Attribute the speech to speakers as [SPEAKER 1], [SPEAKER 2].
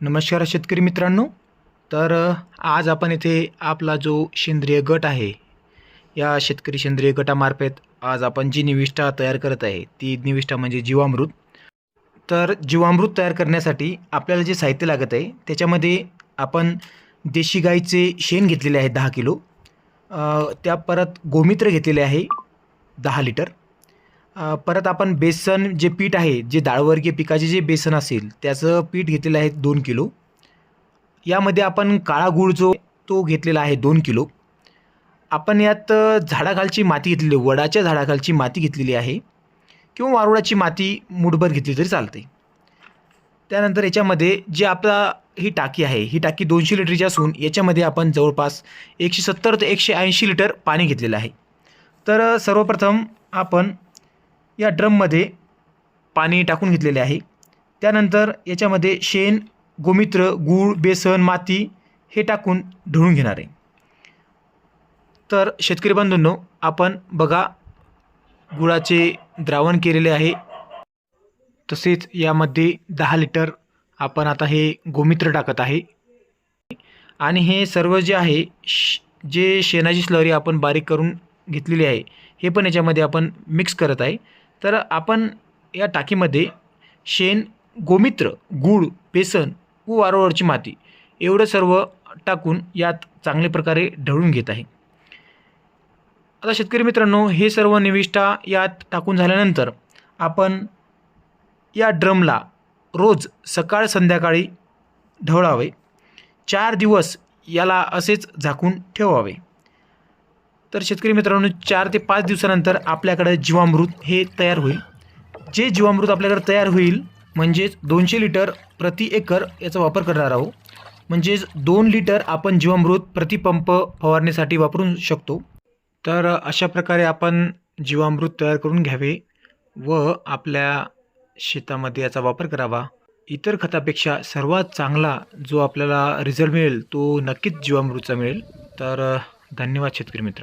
[SPEAKER 1] नमस्कार शेतकरी मित्रांनो. तर आज आपण इथे आपला जो सेंद्रिय गट आहे या शेतकरी सेंद्रिय गटामार्फत आज आपण जी निविष्ठा तयार करत आहे ती निविष्ठा म्हणजे जीवामृत. तर जीवामृत तयार करण्यासाठी आपल्याला जे साहित्य लागत आहे त्याच्यामध्ये आपण देशी गाईचे शेण घेतलेले आहे दहा किलो. त्या परत गोमित्र घेतलेले आहे दहा लिटर. परत आपण बेसन जे पीठ आहे जे डाळवर्गीय पिकाचे जे बेसन असेल त्याचं पीठ घेतलेलं आहे दोन किलो. यामध्ये आपण काळा गूळ जो तो घेतलेला आहे दोन किलो. आपण यात झाडाखालची माती घेतलेली वडाच्या झाडाखालची माती घेतलेली आहे किंवा वारुळाची माती मुठभर घेतली तरी चालते. त्यानंतर याच्यामध्ये जे आपला ही टाकी आहे ही टाकी दोनशे लिटरची असून याच्यामध्ये आपण जवळपास एकशे सत्तर ते एकशे ऐंशी लिटर पाणी घेतलेलं आहे. तर सर्वप्रथम आपण या ड्रममध्ये पाणी टाकून घेतलेले आहे. त्यानंतर याच्यामध्ये शेण गोमित्र गूळ बेसन माती हे टाकून ढळून घेणार आहे. तर शेतकरी बंधूंनो आपण बघा गुळाचे द्रावण केलेले आहे. तसेच यामध्ये दहा लिटर आपण आता हे गोमित्र टाकत आहे. आणि हे सर्व जे आहे श जे शेणाची स्लरी आपण बारीक करून घेतलेली आहे हे पण याच्यामध्ये आपण मिक्स करत आहे. तर आपण या टाकीमध्ये शेण गोमित्र गूळ बेसन व वारंवारची माती एवढं सर्व टाकून यात चांगल्या प्रकारे ढळून घेत आहे. आता शेतकरी मित्रांनो हे सर्व निविष्ठा यात टाकून झाल्यानंतर आपण या ड्रमला रोज सकाळ संध्याकाळी ढवळावे. चार दिवस याला असेच झाकून ठेवावे. तर शेतकरी मित्रांनो चार ते पाच दिवसानंतर आपल्याकडे जीवामृत हे तयार होईल. जे जीवामृत आपल्याकडे तयार होईल म्हणजेच दोनशे लिटर प्रति एकर याचा वापर करणार आहोत. म्हणजेच दोन लिटर आपण जीवामृत प्रतिपंप फवारणीसाठी वापरू शकतो. तर अशा प्रकारे आपण जीवामृत तयार करून घ्यावे व आपल्या शेतामध्ये याचा वापर करावा. इतर खतापेक्षा सर्वात चांगला जो आपल्याला रिझल्ट मिळेल तो नक्कीच जीवामृतचा मिळेल. तर धन्यवाद शेतकरी मित्र.